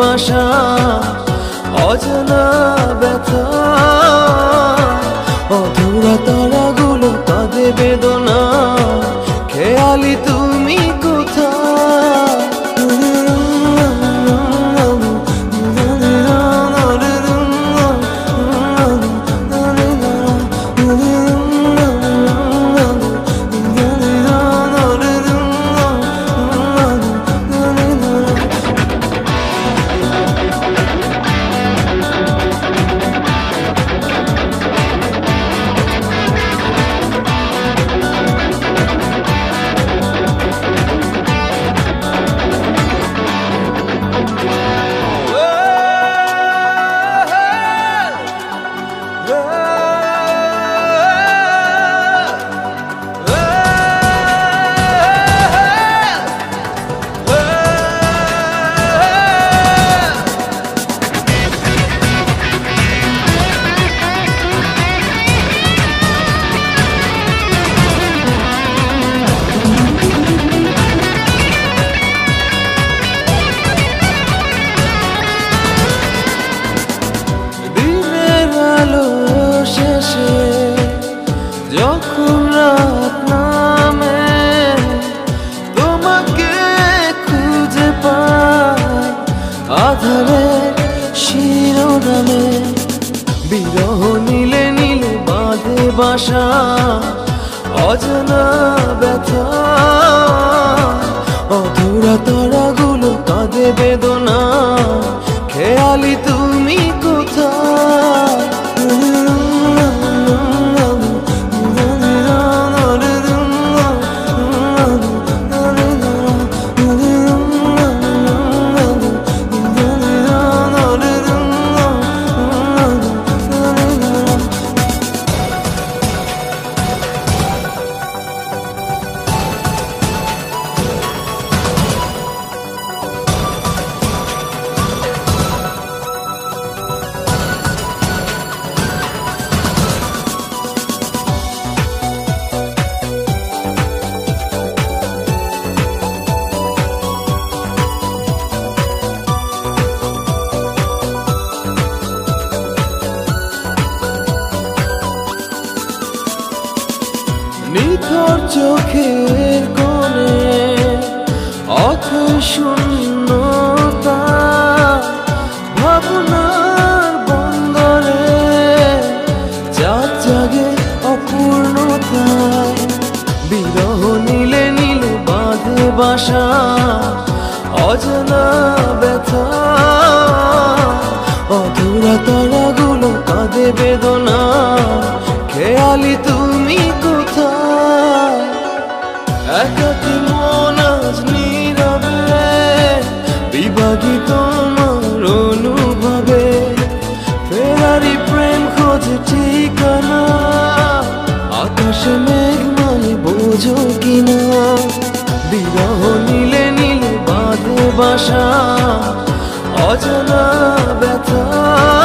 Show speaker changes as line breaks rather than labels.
বাঁধে বাসা অজানা ব্যথা। যখন নামে তোমাকে খুঁজে নীলে নীলে বাসা অজানা ব্যথা। অধুরা তারাগুলো কাঁদে বেদনা খেয়ালি নিথর চোখের কোণে অথই শূন্যতা, ভাবনার বন্দরে চাঁদ জাগে অপূর্ণতায়। বিরহ নীলে নীলে বাঁধে বাসা, অজানা ব্যথা। অধুরা তারাগুলো কাঁদে বেদনা, খেয়ালি তোমার অনুভবে। ফেরারি প্রেম খোঁজ ঠিকানা। আকাশে মেঘ মানে বোঝো কিনা। বিরহ নীলে নীলে বাঁধে বাসা। অজানা ব্যথা।